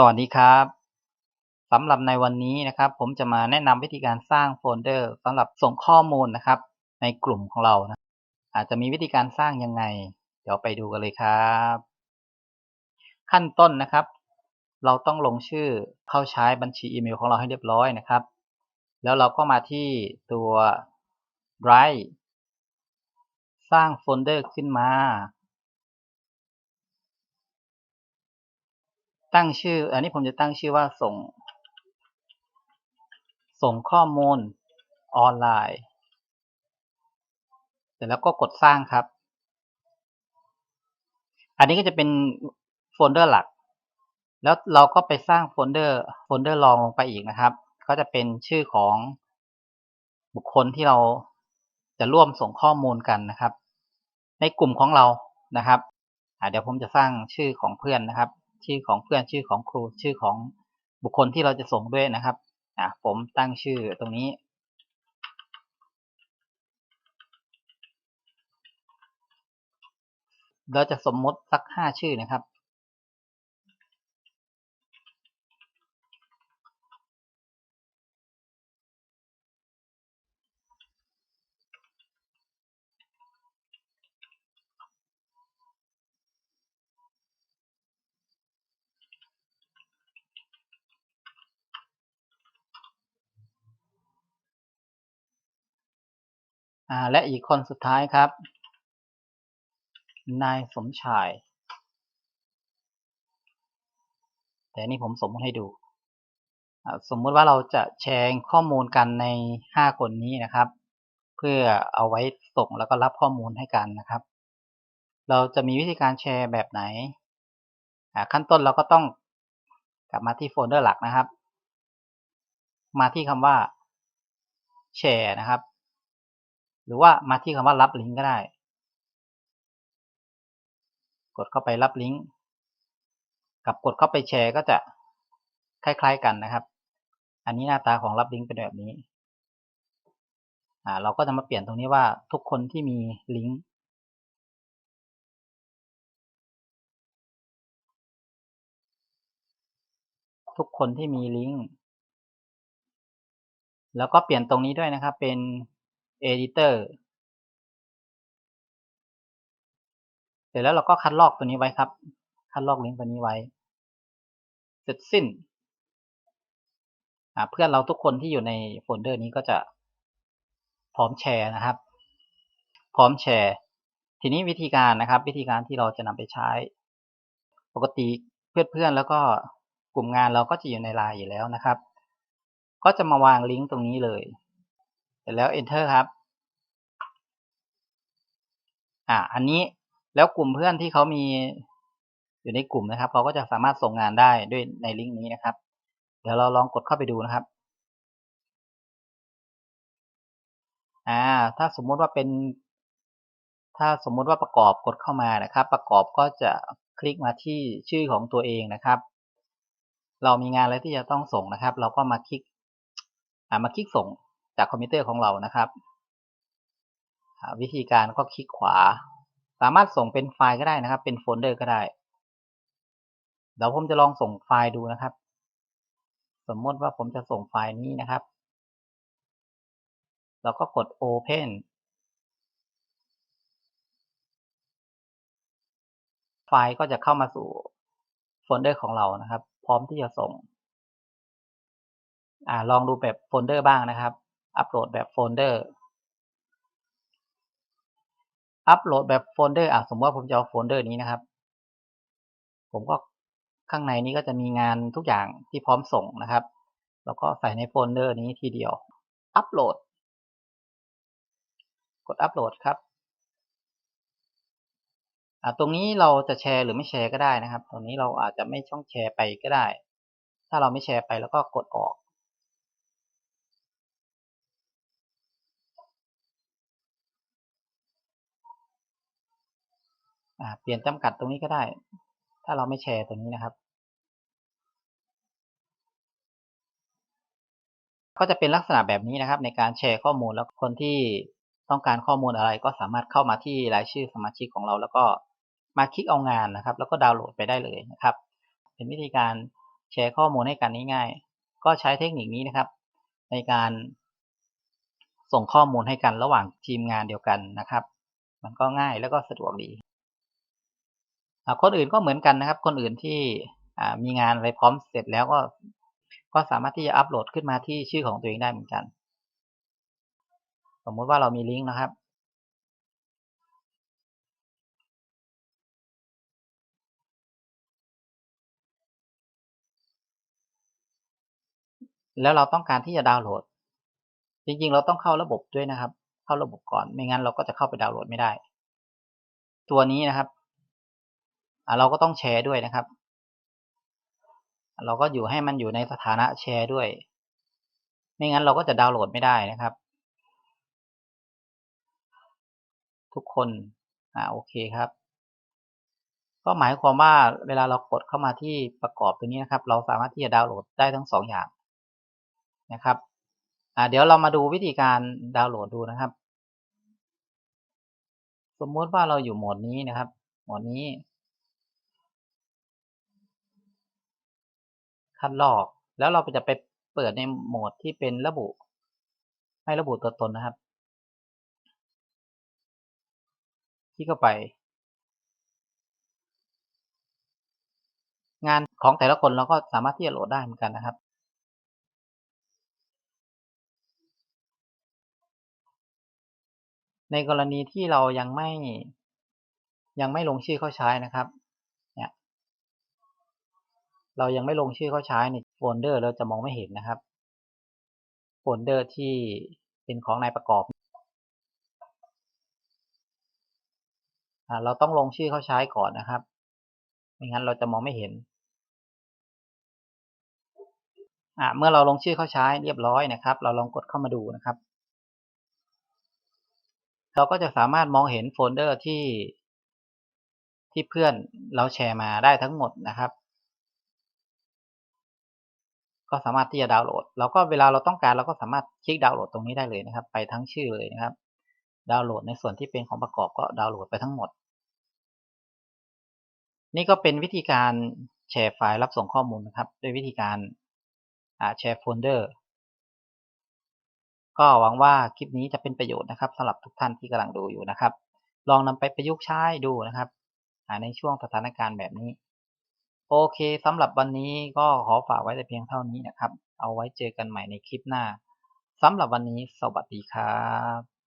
สวัสดีครับสำหรับในวันนี้นะครับ ผมจะมาแนะนำวิธีการสร้างโฟลเดอร์สำหรับส่งข้อมูลนะครับ ในกลุ่มของเรานะอาจจะมีวิธีการสร้างยังไง เดี๋ยวไปดูกันเลยครับ ขั้นต้นนะครับ เราต้องลงชื่อเข้าใช้บัญชีอีเมลของเราให้เรียบร้อยนะครับ แล้วเราก็มาที่ตัว Drive สร้างโฟลเดอร์ขึ้นมา ตั้งชื่อ อันนี้ผมจะตั้งชื่อว่าส่ง ส่งข้อมูลออนไลน์เสร็จแล้วก็กดสร้างครับ อันนี้ก็จะเป็นโฟลเดอร์หลัก แล้วเราก็ไปสร้างโฟลเดอร์โฟลเดอร์รองลงไปอีกนะครับ ก็จะเป็นชื่อของบุคคลที่เราจะร่วมส่งข้อมูลกันนะครับ ในกลุ่มของเรานะครับเดี๋ยวผมจะสร้างชื่อของเพื่อนนะครับ ชื่อของเพื่อนชื่อของครูชื่อของบุคคลที่เราจะส่งด้วยนะครับอะผมตั้งชื่อตรงนี้เราจะสมมติสักห้าชื่อนะครับ และอีกคนสุดท้ายครับ นายสมชาย แต่นี่ผมสมมติให้ดู สมมุติว่าเราจะแชร์ข้อมูลกันใน 5 คนนี้นะครับ เพื่อเอาไว้ส่งแล้วก็รับข้อมูลให้กันนะครับ เราจะมีวิธีการแชร์แบบไหน ขั้นต้นเราก็ต้องกลับมาที่โฟลเดอร์หลักนะครับ มาที่คำว่าแชร์นะครับ หรือว่ามาที่คำว่ารับลิงก์ก็ได้ กดเข้าไปรับลิงก์กับกดเข้าไปแชร์ก็จะคล้าย ๆกันนะครับ อันนี้หน้าตาของรับลิงก์เป็นแบบนี้อเราก็จะมาเปลี่ยนตรงนี้ว่าทุกคนที่มีลิงก์ทุกคนที่มีลิงก์แล้วก็เปลี่ยนตรงนี้ด้วยนะครับเป็น editor เสร็จแล้วเราก็คัดลอกตัวนี้ไว้ครับ คัดลอกลิงก์ตัวนี้ไว้ เสร็จสิ้น เพื่อนเราทุกคนที่อยู่ในโฟลเดอร์นี้ก็จะพร้อมแชร์นะครับ พร้อมแชร์ ทีนี้วิธีการนะครับ วิธีการที่เราจะนำไปใช้ ปกติเพื่อนๆแล้วก็กลุ่มงานเราก็จะอยู่ในไลน์อยู่แล้วนะครับ ก็จะมาวางลิงก์ตรงนี้เลย ร็จแล้ว enter ครับ อ่า อันนี้แล้วกลุ่มเพื่อนที่เขามีอยู่ในกลุ่มนะครับเขาก็จะสามารถส่งงานได้ด้วยในลิงก์นี้นะครับ เดี๋ยวเราลองกดเข้าไปดูนะครับ อ่า ถ้าสมมติว่าเป็น ถ้าสมมติว่าประกอบกดเข้ามานะครับ ประกอบก็จะคลิกมาที่ชื่อของตัวเองนะครับ เรามีงานอะไรที่จะต้องส่งนะครับ เราก็มาคลิก อ่า มาคลิกส่ง จากคอมพิวเตอร์ของเรานะครับวิธีการก็คลิกขวา สามารถส่งเป็นไฟล์ก็ได้นะครับ เป็นโฟลเดอร์ก็ได้เดี๋ยวผมจะลองส่งไฟล์ดูนะครับ สมมติว่าผมจะส่งไฟล์นี้นะครับ เราก็กด Open ไฟล์ก็จะเข้ามาสู่โฟลเดอร์ของเรานะครับ พร้อมที่จะส่งอลองดูแบบโฟลเดอร์บ้างนะครับ อัปโหลดแบบโฟลเดอร์ อัปโหลดแบบโฟลเดอร์อะสมมติว่าผมจะเอาโฟลเดอร์นี้นะครับ ผมก็ข้างในนี้ก็จะมีงานทุกอย่างที่พร้อมส่งนะครับ แล้วก็ใส่ในโฟลเดอร์นี้ทีเดียว อัปโหลด กดอัปโหลดครับอาตรงนี้เราจะแชร์หรือไม่แชร์ก็ได้นะครับ ตรงนี้เราอาจจะไม่ช่องแชร์ไปก็ได้ ถ้าเราไม่แชร์ไปแล้วก็กดออก เปลี่ยนจำกัดตรงนี้ก็ได้ ถ้าเราไม่แชร์ตรงนี้นะครับ ก็จะเป็นลักษณะแบบนี้นะครับ ในการแชร์ข้อมูลแล้วคนที่ต้องการข้อมูลอะไรก็สามารถเข้ามาที่รายชื่อสมาชิกของเรา แล้วก็มาคลิกเอางานนะครับ แล้วก็ดาวน์โหลดไปได้เลยนะครับ เป็นวิธีการแชร์ข้อมูลให้กันง่ายๆก็ใช้เทคนิคนี้นะครับ ในการส่งข้อมูลให้กันระหว่างทีมงานเดียวกันนะครับ มันก็ง่ายแล้วก็สะดวกดี คนอื่นก็เหมือนกันนะครับ คนอื่นที่มีงานอะไรพร้อมเสร็จแล้วก็ก็สามารถที่จะอัปโหลดขึ้นมาที่ชื่อของตัวเองได้เหมือนกัน สมมติว่าเรามีลิงก์นะครับแล้วเราต้องการที่จะดาวน์โหลด จริงๆ เราต้องเข้าระบบด้วยนะครับ เข้าระบบก่อน ไม่งั้นเราก็จะเข้าไปดาวน์โหลดไม่ได้ ตัวนี้นะครับ เราก็ต้องแชร์ด้วยนะครับ เราก็อยู่ให้มันอยู่ในสถานะแชร์ด้วย ไม่งั้นเราก็จะดาวน์โหลดไม่ได้นะครับ ทุกคนอ่าโอเคครับ ก็หมายความว่าเวลาเรากดเข้ามาที่ประกอบตัวนี้นะครับ เราสามารถที่จะดาวน์โหลดได้ทั้งสองอย่างนะครับอ่าเดี๋ยวเรามาดูวิธีการดาวน์โหลดดูนะครับ สมมติว่าเราอยู่โหมดนี้นะครับ โหมดนี้ คัดลอก แล้วเราจะไปเปิดในโหมดที่เป็นระบุ ให้ระบุตัวตนนะครับ ที่เข้าไป งานของแต่ละคนเราก็สามารถที่จะโหลดได้เหมือนกันนะครับในกรณีที่เรายังไม่ยังไม่ลงชื่อเข้าใช้นะครับ เรายังไม่ลงชื่อเขาใช้ในโฟลเดอร์เราจะมองไม่เห็นนะครับ โฟลเดอร์ที่เป็นของนายประกอบเราต้องลงชื่อเขาใช้ก่อนนะครับ ไม่งั้นเราจะมองไม่เห็น เมื่อเราลงชื่อเขาใช้เรียบร้อยนะครับ เราลองกดเข้ามาดูนะครับ เราก็จะสามารถมองเห็นโฟลเดอร์ที่ที่เพื่อนเราแชร์มาได้ทั้งหมดนะครับ ก็สามารถที่จะดาวน์โหลดเราก็เวลาเราต้องการเราก็สามารถคลิกดาวน์โหลดตรงนี้ได้เลยนะครับ ไปทั้งชื่อเลยนะครับ ดาวน์โหลดในส่วนที่เป็นของประกอบก็ดาวน์โหลดไปทั้งหมด นี่ก็เป็นวิธีการแชร์ไฟล์รับส่งข้อมูลนะครับ ด้วยวิธีการแชร์โฟลเดอร์ก็หวังว่าคลิปนี้จะเป็นประโยชน์นะครับสำหรับทุกท่านที่กำลังดูอยู่นะครับ ลองนำไปประยุกต์ใช้ดูนะครับในช่วงสถานการณ์แบบนี้ โอเคสำหรับวันนี้ก็ขอฝากไว้แต่เพียงเท่านี้นะครับ เอาไว้เจอกันใหม่ในคลิปหน้าสำหรับวันนี้สวัสดีครับ